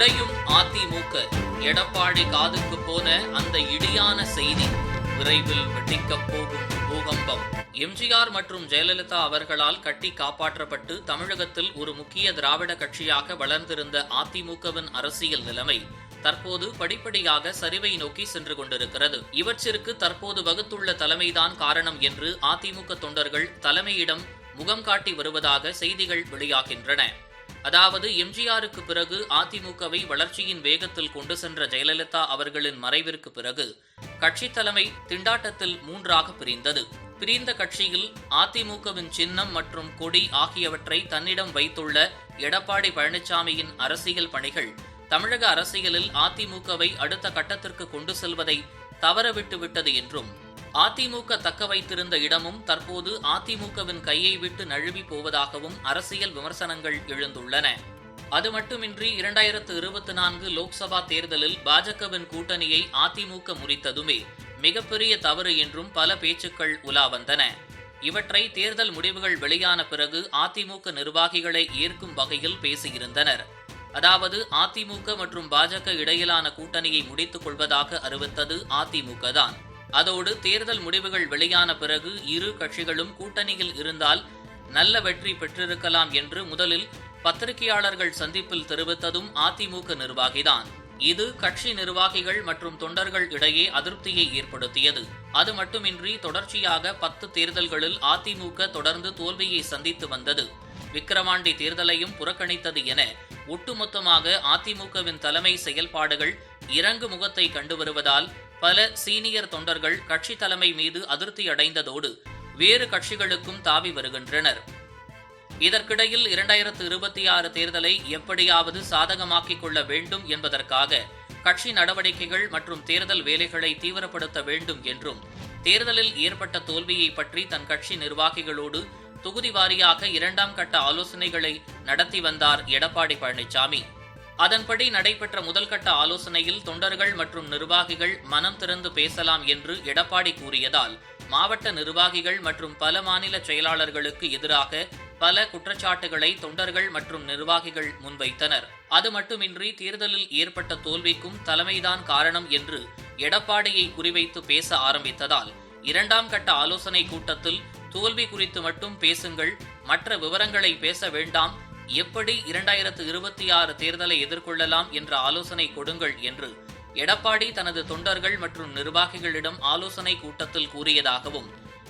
உடையும் அதிமுக. எடப்பாடி காதுக்கு போன அந்த இடியான செய்தி விரைவில் வெடிக்கப் போகும் பூகம்பம். எம்ஜிஆர் மற்றும் ஜெயலலிதா அவர்களால் கட்டி காப்பாற்றப்பட்டு தமிழகத்தில் ஒரு முக்கிய திராவிட கட்சியாக வளர்ந்திருந்த அதிமுகவின் அரசியல் நிலைமை தற்போது படிப்படியாக சரிவை நோக்கி சென்று கொண்டிருக்கிறது. இவற்றிற்கு தற்போது வகுத்துள்ள தலைமைதான் காரணம் என்று அதிமுக தொண்டர்கள் தலைமையிடம் முகம் காட்டி வருவதாக செய்திகள் வெளியாகின்றன. அதாவது எம்ஜிஆருக்கு பிறகு அதிமுகவை வளர்ச்சியின் வேகத்தில் கொண்டு சென்ற ஜெயலலிதா அவர்களின் மறைவிற்கு பிறகு கட்சி தலைமை திண்டாட்டத்தில் மூன்றாக பிரிந்தது. பிரிந்த கட்சியில் அதிமுகவின் சின்னம் மற்றும் கொடி ஆகியவற்றை தன்னிடம் வைத்துள்ள எடப்பாடி பழனிசாமியின் அரசியல் பணிகள் தமிழக அரசியலில் அதிமுகவை அடுத்த கட்டத்திற்கு கொண்டு செல்வதை தவறவிட்டு விட்டது என்றும் அதிமுக தக்க வைத்திருந்த இடமும் தற்போது அதிமுகவின் கையை விட்டு நழுவி போவதாகவும் அரசியல் விமர்சனங்கள் எழுந்துள்ளன. அது மட்டுமின்றி இரண்டாயிரத்து இருபத்தி நான்கு லோக்சபா தேர்தலில் பாஜகவின் கூட்டணியை அதிமுக முறித்ததுமே மிகப்பெரிய தவறு என்றும் பல பேச்சுக்கள் உலா வந்தன. இவற்றை தேர்தல் முடிவுகள் வெளியான பிறகு அதிமுக நிர்வாகிகளை ஏற்கும் வகையில் பேசியிருந்தனர். அதாவது அதிமுக மற்றும் பாஜக இடையிலான கூட்டணியை முடித்துக் கொள்வதாக அறிவித்தது அதிமுக தான் அதோடு தேர்தல் முடிவுகள் வெளியான பிறகு இரு கட்சிகளும் கூட்டணியில் இருந்தால் நல்ல வெற்றி பெற்றிருக்கலாம் என்று முதலில் பத்திரிகையாளர்கள் சந்திப்பில் தெரிவித்ததும் அதிமுக நிர்வாகிதான். இது கட்சி நிர்வாகிகள் மற்றும் தொண்டர்கள் இடையே அதிருப்தியை ஏற்படுத்தியது. அது மட்டுமின்றி தொடர்ச்சியாக பத்து தேர்தல்களில் அதிமுக தொடர்ந்து தோல்வியை சந்தித்து வந்தது. விக்கிரவாண்டி தேர்தலையும் புறக்கணித்தது என ஒட்டுமொத்தமாக அதிமுகவின் தலைமை செயல்பாடுகள் இறங்கு முகத்தை கண்டு வருவதால் பல சீனியர் தொண்டர்கள் கட்சி தலைமை மீது அதிருப்தி அடைந்ததோடு வேறு கட்சிகளுக்கும் தாவி வருகின்றனர். இதற்கிடையில் இரண்டாயிரத்து இருபத்தி ஆறு தேர்தலை எப்படியாவது சாதகமாக்கிக் கொள்ள வேண்டும் என்பதற்காக கட்சி நடவடிக்கைகள் மற்றும் தேர்தல் வேலைகளை தீவிரப்படுத்த வேண்டும் என்றும் தேர்தலில் ஏற்பட்ட தோல்வியை பற்றி தன் கட்சி நிர்வாகிகளோடு தொகுதி வாரியாக இரண்டாம் கட்ட ஆலோசனைகளை நடத்தி வந்தார் எடப்பாடி பழனிசாமி. அதன்படி நடைபெற்ற முதல்கட்ட ஆலோசனையில் தொண்டர்கள் மற்றும் நிர்வாகிகள் மனம் திறந்து பேசலாம் என்று எடப்பாடி கூறியதால் மாவட்ட நிர்வாகிகள் மற்றும் பல மாநில செயலாளர்களுக்கு எதிராக பல குற்றச்சாட்டுகளை தொண்டர்கள் மற்றும் நிர்வாகிகள் முன்வைத்தனர். அது மட்டுமின்றி தேர்தலில் ஏற்பட்ட தோல்விக்கும் தலைமைதான் காரணம் என்று எடப்பாடியை குறிவைத்து பேச ஆரம்பித்ததால் இரண்டாம் கட்ட ஆலோசனை கூட்டத்தில் தோல்வி குறித்து மட்டும் பேசுங்கள் மற்ற விவரங்களை பேச வேண்டாம் எப்படி இரண்டாயிரத்து இருபத்தி ஆறு தேர்தலை எதிர்கொள்ளலாம் என்ற ஆலோசனை கொடுங்கள் என்று எடப்பாடி தனது தொண்டர்கள் மற்றும் நிர்வாகிகளிடம் ஆலோசனை கூட்டத்தில் கூறியதாகவும்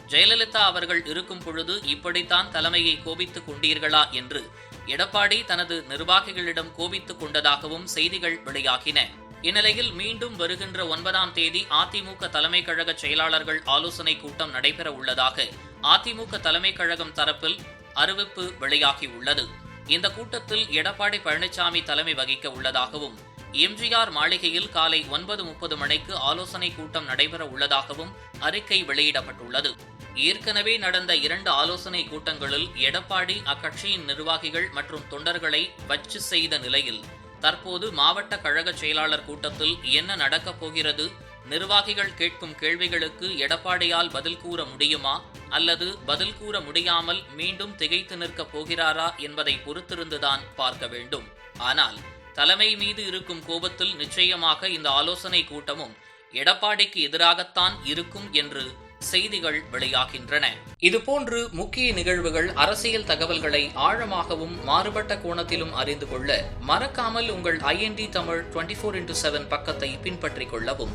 ஜெயலலிதா அவர்கள் இருக்கும் பொழுது இப்படித்தான் தலைமையை கோபித்துக் கொண்டீர்களா என்று எடப்பாடி தனது நிர்வாகிகளிடம் கோபித்துக் கொண்டதாகவும் செய்திகள் வெளியாகின. இந்நிலையில் மீண்டும் வருகின்ற ஒன்பதாம் தேதி அதிமுக தலைமை கழக செயலாளர்கள் ஆலோசனை கூட்டம் நடைபெற உள்ளதாக அதிமுக தலைமை கழகம் தரப்பில் அறிவிப்பு வெளியாகியுள்ளது. இந்த கூட்டத்தில் எடப்பாடி பழனிசாமி தலைமை வகிக்க உள்ளதாகவும் எம்ஜிஆர் மாளிகையில் காலை ஒன்பது முப்பது மணிக்கு ஆலோசனை கூட்டம் நடைபெற உள்ளதாகவும் அறிக்கை வெளியிடப்பட்டுள்ளது. ஏற்கனவே நடந்த இரண்டு ஆலோசனை கூட்டங்களில் எடப்பாடி அக்கட்சியின் நிர்வாகிகள் மற்றும் தொண்டர்களை வச்சு செய்த நிலையில் தற்போது மாவட்ட கழக செயலாளர் கூட்டத்தில் என்ன நடக்கப் போகிறது நிர்வாகிகள் கேட்கும் கேள்விகளுக்கு எடப்பாடியால் பதில் கூற முடியுமா அல்லது பதில் கூற முடியாமல் மீண்டும் திகைத்து நிற்கப் போகிறாரா என்பதை பொறுத்திருந்துதான் பார்க்க வேண்டும். ஆனால் தலைமை மீது இருக்கும் கோபத்தில் நிச்சயமாக இந்த ஆலோசனை கூட்டமும் எடப்பாடிக்கு எதிராகத்தான் இருக்கும் என்று செய்திகள் வெளியாகின்றன. இதுபோன்று முக்கிய நிகழ்வுகள் அரசியல் தகவல்களை ஆழமாகவும் மாறுபட்ட கோணத்திலும் அறிந்து கொள்ள மறக்காமல் உங்கள் IND Tamil twenty four into seven பக்கத்தை பின்பற்றிக் கொள்ளவும்.